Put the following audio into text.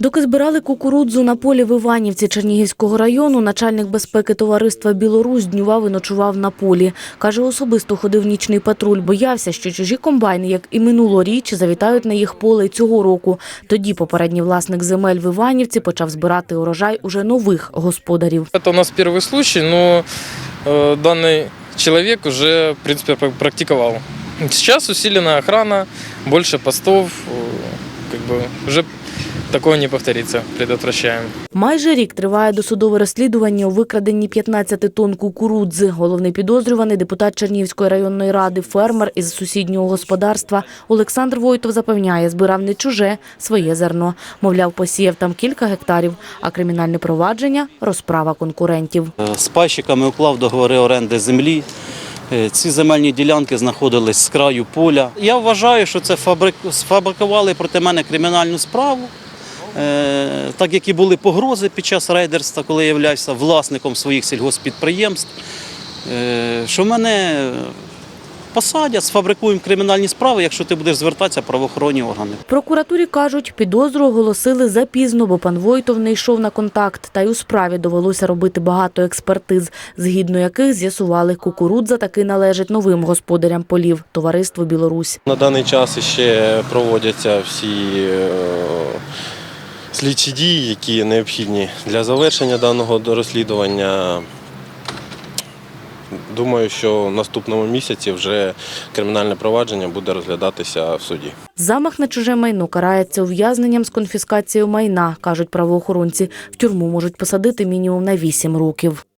Доки збирали кукурудзу на полі в Іванівці Чернігівського району, начальник безпеки товариства Білорусь днював і ночував на полі. Каже, особисто ходив нічний патруль, боявся, що чужі комбайни, як і минулоріч, завітають на їх поле й цього року. Тоді попередній власник земель в Іванівці почав збирати урожай уже нових господарів. Это у нас первый случай, но э, данный человек уже, в принципе, пр- практиковал. Сейчас усиленная охрана, больше постов, э, такое не повторится, предотвращаем. Майже рік триває досудове розслідування у викраденні 15 тонн кукурудзи. Головний підозрюваний депутат Чернігівської районної ради, фермер із сусіднього господарства Олександр Войтов запевняє, збирав не чуже своє зерно. Мовляв, посіяв там кілька гектарів, а кримінальне провадження розправа конкурентів. Е, З пайщиками уклав договори оренди землі. Е, Ці земельні ділянки знаходились з краю поля. Я вважаю, що це фабрик... сфабрикували проти мене кримінальну справу, так як і були погрози під час рейдерства, коли я являвся власником своїх сільгоспідприємств, е, що мене посадять, сфабрикуємо кримінальні справи, якщо ти будеш звертатися в правоохоронні органи. Прокуратурі кажуть, підозру оголосили запізно, бо пан Войтов не йшов на контакт. Та й у справі довелося робити багато експертиз, згідно яких з'ясували, кукурудза таки належить новим господарям полів – товариству Білорусь. На даний час ще проводяться всі е, слідчі дії, які необхідні для завершення даного розслідування. Думаю, що в наступному місяці вже кримінальне провадження буде розглядатися в суді. Замах на чуже майно карається ув'язненням з конфіскацією майна, кажуть правоохоронці. В тюрму можуть посадити мінімум на 8 років.